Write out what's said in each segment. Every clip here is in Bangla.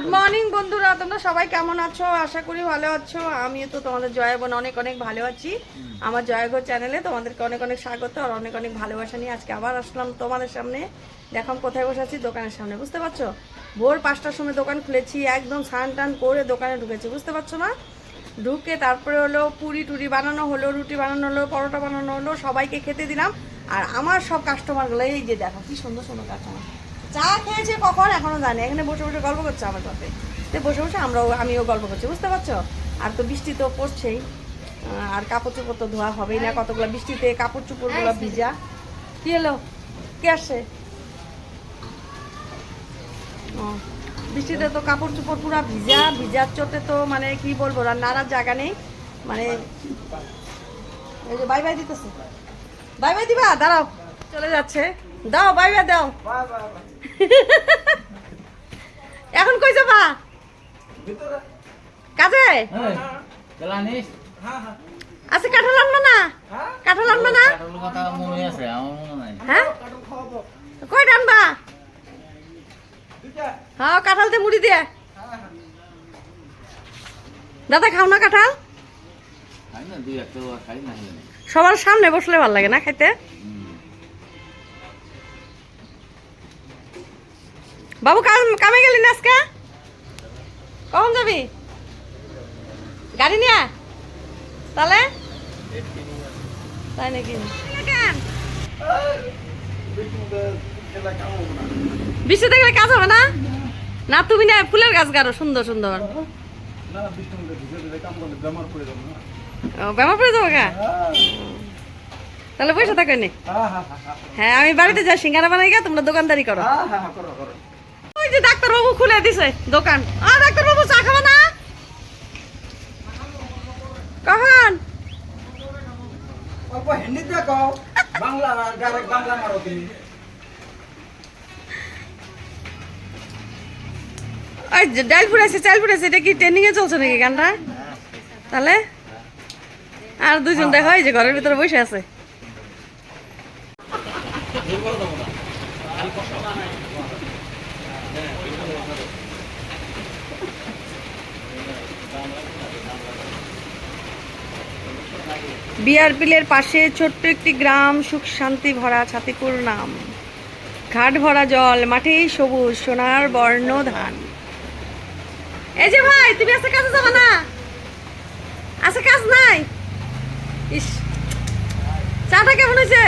গুড মর্নিং বন্ধুরা। তোমরা সবাই কেমন আছো? আশা করি ভালো আছো। আমিও তো তোমাদের জয় বোন অনেক অনেক ভালো আছি। আমার জয়গো চ্যানেলে তোমাদেরকে অনেক অনেক স্বাগত আর অনেক অনেক ভালোবাসা নিয়ে আজকে আবার আসলাম তোমাদের সামনে। দেখাম কোথায় বসে আছি? দোকানের সামনে বুঝতে পারছ? ভোর পাঁচটার সময় দোকান খুলেছি একদম স্নান টান করে দোকানে ঢুকেছি বুঝতে পারছ না? ঢুকে তারপরে হলো পুরি টুরি বানানো হলো রুটি বানানো হলো পরোটা বানানো হলো সবাইকে খেতে দিলাম। আর আমার সব কাস্টমারগুলো এই যে দেখো কি সুন্দর সুন্দর কাস্টমার চা খেয়েছে কখন? এখনও জানি। এখানে বসে বসে গল্প করছে আমার সাথে। তো বসে বসে আমরাও আমিও গল্প করছি বুঝতে পারছ? আর তো বৃষ্টি তো পড়ছেই। আর কাপড় চোপড় তো ধোয়া হবেই না কতগুলো বৃষ্টিতে কাপড় চোপড়গুলো ভিজা। কি এলো কে আসছে? ও, বৃষ্টিতে তো কাপড় চোপড় পুরো ভিজা ভিজার চোটে তো মানে কি বলব আর নাড়ার জায়গা নেই। মানে এই যে বাই বাই দিতেছে। বাই বাই দিবা? দাঁড়াও চলে যাচ্ছে। দাও বাই বাই দাও। এখন কই যাবা? কাজে? আচ্ছা কাঁঠাল আনবা না? কাঁঠাল আনবা না? আছে হ্যাঁ? কয়টা আনবা? হ্যাঁ কাঁঠাল দিয়ে মুড়ি দিয়ে। দাদা খাও না কাঁঠাল? সবার সামনে বসলে ভালো লাগে না খাইতে? বাবু কাম কামে গেলি না আজকে? কখন যাবি? গাড়ি নিয়ে তাহলে? তাই নাকি? বৃষ্টিতে গেলে কাজ হবে না? না তুমি না ফুলের গাছ গাড়ো সুন্দর সুন্দর। ও, বেমার পড়ে যাব গা? তাহলে পয়সা থাকো নি হ্যাঁ আমি বাড়িতে যাই সিঙ্গারা বানাই গা তোমরা দোকানদারি করো। ওই যে ডাক্তারবাবু খুলে দিছে দোকান। আ ডাক্তারবাবু চা খাব না? কখন? ফুরাইছে চাল ফুরাইছে এটা কি ট্রেনিং এ চলছে নাকি গানটা? তাহলে? আর দুজন দেখা হয় যে ঘরের ভিতরে বসে আছে। বিআরপিলের পাশে ছোট্ট একটি গ্রাম, সুখ শান্তি ভরা ছাতিপুর নাম। ঘাট ভরা জল মাঠেই সবুজ, সোনার বর্ণ ধান। এই যে ভাই, তুমি আজকে কাজে যাবে না? আজকে কাজ নাই? ইস, চাটা কেমন হয়েছে?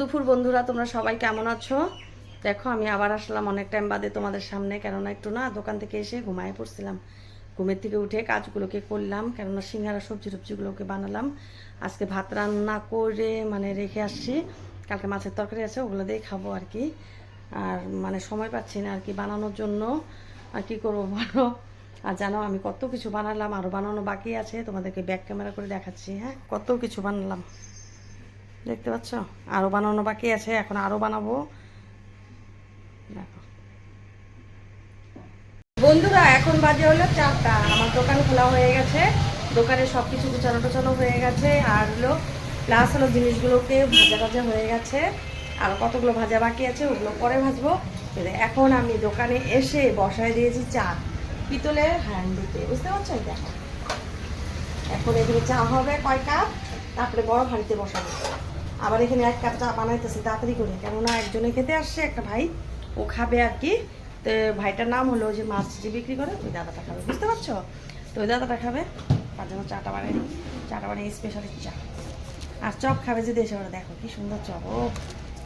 দুপুর বন্ধুরা, তোমরা সবাই কেমন আছো? দেখো, আমি আবার আসলাম অনেক টাইম বাদে তোমাদের সামনে, কেননা একটু না দোকান থেকে এসে ঘুমায় পড়ছিলাম। ঘুমের থেকে উঠে কাজগুলোকে করলাম, কেননা সিঙ্গারা, সবজি টবজিগুলোকে বানালাম। আজকে ভাত রান্না করে মানে রেখে আসছি। কালকে মাছের তরকারি আছে, ওগুলো দিয়ে খাব আর কি। আর মানে সময় পাচ্ছি না আর কি বানানোর জন্য। আর কি করব বলো? আর জানো, আমি কত কিছু বানালাম আরও বানানো বাকি আছে। তোমাদেরকে ব্যাক ক্যামেরা করে দেখাচ্ছি হ্যাঁ? কত কিছু বানালাম। দেখতে পাচ্ছ? আরও বানানো বাকি আছে, এখন আরও বানাবো। দেখো। বন্ধুরা, এখন বাজে হলো চারটা। আমার দোকান খোলা হয়ে গেছে। দোকানে সব কিছু গুছানো হয়ে গেছে। আর হলো প্লাস হলো জিনিসগুলোকে ভাজা ভাজা হয়ে গেছে। আর কতগুলো ভাজা বাকি আছে, ওগুলো পরে ভাজবো। এখন আমি দোকানে এসে বসায় দিয়েছি চা। পিতলের হ্যান্ডিতে বুঝতে পারছ? দেখো। এখন এখানে চা হবে কয় কাপ? তারপরে বড় হাঁড়িতে বসাবো। আবার এখানে এক কাপ চা বানাইতেছে, তাড়াতাড়ি করে। কেননা একজনে খেতে আসছে, একটা ভাই। ও খাবে আর কি। তো ভাইটার নাম হলো যে মাছ যে বিক্রি করে, ওই দাদাটা খাবে। বুঝতে পারছ? তো ওই দাদাটা খাবে। তার জন্য চাটা বানিয়ে দিই চাটা বানিয়ে স্পেশালি চা। আর চপ খাবে যে দেশে ওরা। দেখো কি সুন্দর চপ। ও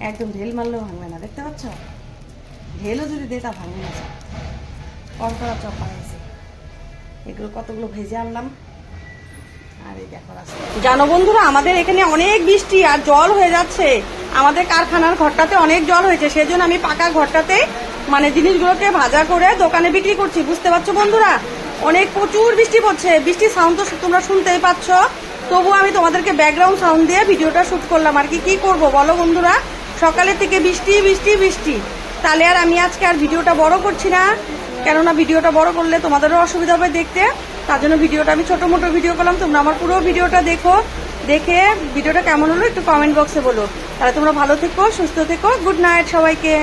একদম ঢেল মারলেও ভাঙবে না। দেখতে পাচ্ছ? ঢেলও যদি দে তা ভাঙবে না। চপ কম করা চপ বানিয়েছে এগুলো কতগুলো ভেজে আনলাম। আর এই দেখো। জানো বন্ধুরা, আমাদের এখানে অনেক বৃষ্টি আর জল হয়ে যাচ্ছে। আমাদের কারখানার ঘরটাতে অনেক জল হয়েছে, সেজন্য আমি পাকা ঘরটাতে মানে জিনিসগুলোকে ভাজা করে দোকানে বিক্রি করছি, বুঝতে পারছ বন্ধুরা? অনেক প্রচুর বৃষ্টি পড়ছে বৃষ্টির সাউন্ড তো তোমরা শুনতেই পাচ্ছ। তবু আমি তোমাদেরকে ব্যাকগ্রাউন্ড সাউন্ড দিয়ে ভিডিওটা শ্যুট করলাম, আর কি কি করব বলো বন্ধুরা? সকালের থেকে বৃষ্টি বৃষ্টি বৃষ্টি। তাহলে আর আমি আজকে আর ভিডিওটা বড় করছি না, কেননা ভিডিওটা বড় করলে তোমাদেরও অসুবিধা হবে দেখতে। তার জন্য ভিডিওটা আমি ছোট মোটো ভিডিও করলাম, তোমরা আমার পুরো ভিডিওটা দেখো, দেখে ভিডিওটা কেমন হলো একটু কমেন্ট বক্সে বলো। তাহলে তোমরা ভালো থেকো সুস্থ থেকো। গুড নাইট সবাইকে।